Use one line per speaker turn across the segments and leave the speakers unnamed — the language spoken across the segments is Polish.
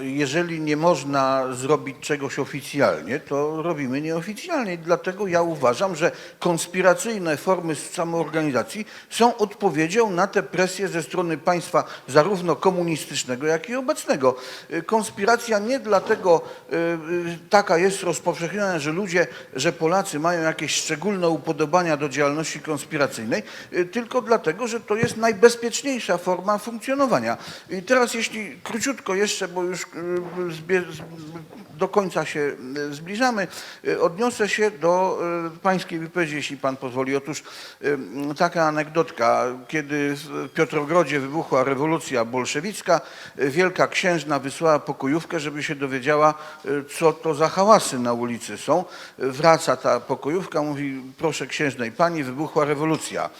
Jeżeli nie można zrobić czegoś oficjalnie, to robimy nieoficjalnie. I dlatego ja uważam, że konspiracyjne formy samoorganizacji są odpowiedzią na te presje ze strony państwa zarówno komunistycznego, jak i obecnego. Y, Konspiracja nie dlatego y, y, taka jest rozpowszechniona, że ludzie, że Polacy mają jakieś szczególne upodobania do działalności konspiracyjnej, tylko dlatego, że to jest najbezpieczniejsza forma funkcjonowania. I teraz jeśli króciutko jeszcze, bo już y, zbie- z- do końca się y, zbliżamy, y, odniosę się do y, pańskiej wypowiedzi, jeśli pan pozwoli. Otóż y, taka anegdotka, kiedy w Piotrogrodzie wybuchła rewolucja bolszewicka, y, wielka księżna wysłała pokojówkę, żeby się dowiedziała, y, co to za hałasy na ulicy są. Y, Wraca ta pokojówka, mówi, proszę księżnej pani, wybuchła rewolucja.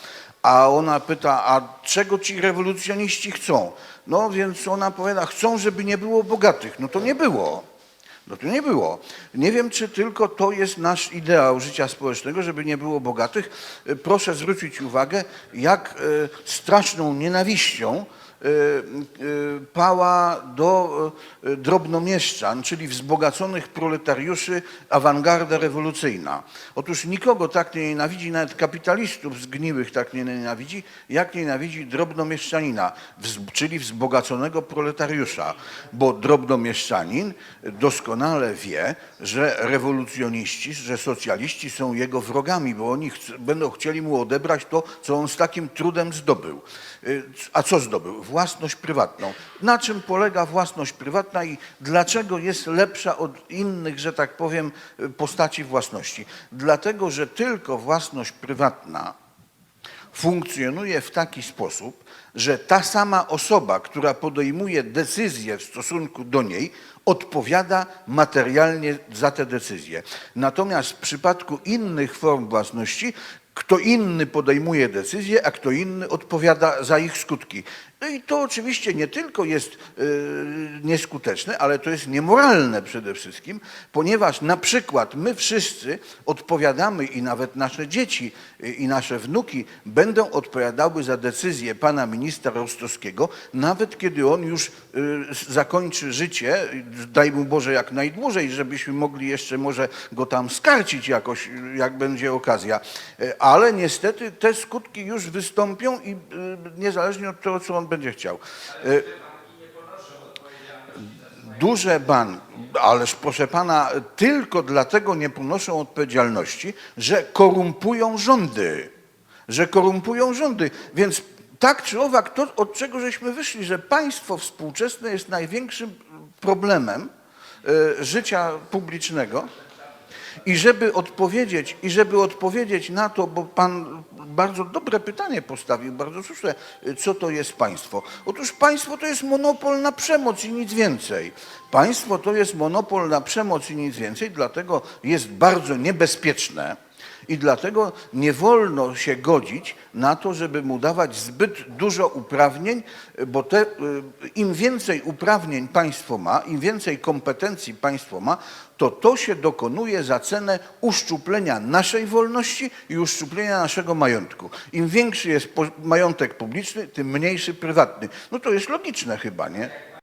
A ona pyta, a czego ci rewolucjoniści chcą? No więc ona powiada, chcą, żeby nie było bogatych. No to nie było. No to nie było. Nie wiem, czy tylko to jest nasz ideał życia społecznego, żeby nie było bogatych. E, Proszę zwrócić uwagę, jak e, straszną nienawiścią pała do e, drobnomieszczan, czyli wzbogaconych proletariuszy awangarda rewolucyjna. Otóż nikogo tak nie nienawidzi, nawet kapitalistów zgniłych tak nie nienawidzi, jak nienawidzi drobnomieszczanina, czyli wzbogaconego proletariusza. Bo drobnomieszczanin doskonale wie, że rewolucjoniści, że socjaliści są jego wrogami, bo oni chc- będą chcieli mu odebrać to, co on z takim trudem zdobył. Y, A co zdobył? Własność prywatną. Na czym polega własność prywatna i dlaczego jest lepsza od innych, że tak powiem, postaci własności? Dlatego, że tylko własność prywatna funkcjonuje w taki sposób, że ta sama osoba, która podejmuje decyzję w stosunku do niej, odpowiada materialnie za te decyzje. Natomiast w przypadku innych form własności, kto inny podejmuje decyzje, a kto inny odpowiada za ich skutki. No i to oczywiście nie tylko jest e, nieskuteczne, ale to jest niemoralne przede wszystkim, ponieważ na przykład my wszyscy odpowiadamy i nawet nasze dzieci e, i nasze wnuki będą odpowiadały za decyzję pana ministra Rostowskiego, nawet kiedy on już s- zakończy życie, daj mu Boże jak najdłużej, żebyśmy mogli jeszcze może go tam skarcić jakoś, jak będzie okazja. E, Ale niestety te skutki już wystąpią i e, niezależnie od tego, co on będzie chciał. E, Duże banki, ależ proszę pana, tylko dlatego nie ponoszą odpowiedzialności, że korumpują rządy. Że korumpują rządy. Więc tak czy owak, to od czego żeśmy wyszli, że państwo współczesne jest największym problemem e, życia publicznego. I żeby odpowiedzieć, i żeby odpowiedzieć na to, bo pan bardzo dobre pytanie postawił, bardzo słuszne, co to jest państwo? Otóż państwo to jest monopol na przemoc i nic więcej. Państwo to jest monopol na przemoc i nic więcej, dlatego jest bardzo niebezpieczne i dlatego nie wolno się godzić na to, żeby mu dawać zbyt dużo uprawnień, bo te, y, im więcej uprawnień państwo ma, im więcej kompetencji państwo ma, to to się dokonuje za cenę uszczuplenia naszej wolności i uszczuplenia naszego majątku. Im większy jest majątek publiczny, tym mniejszy prywatny. No to jest logiczne chyba, nie?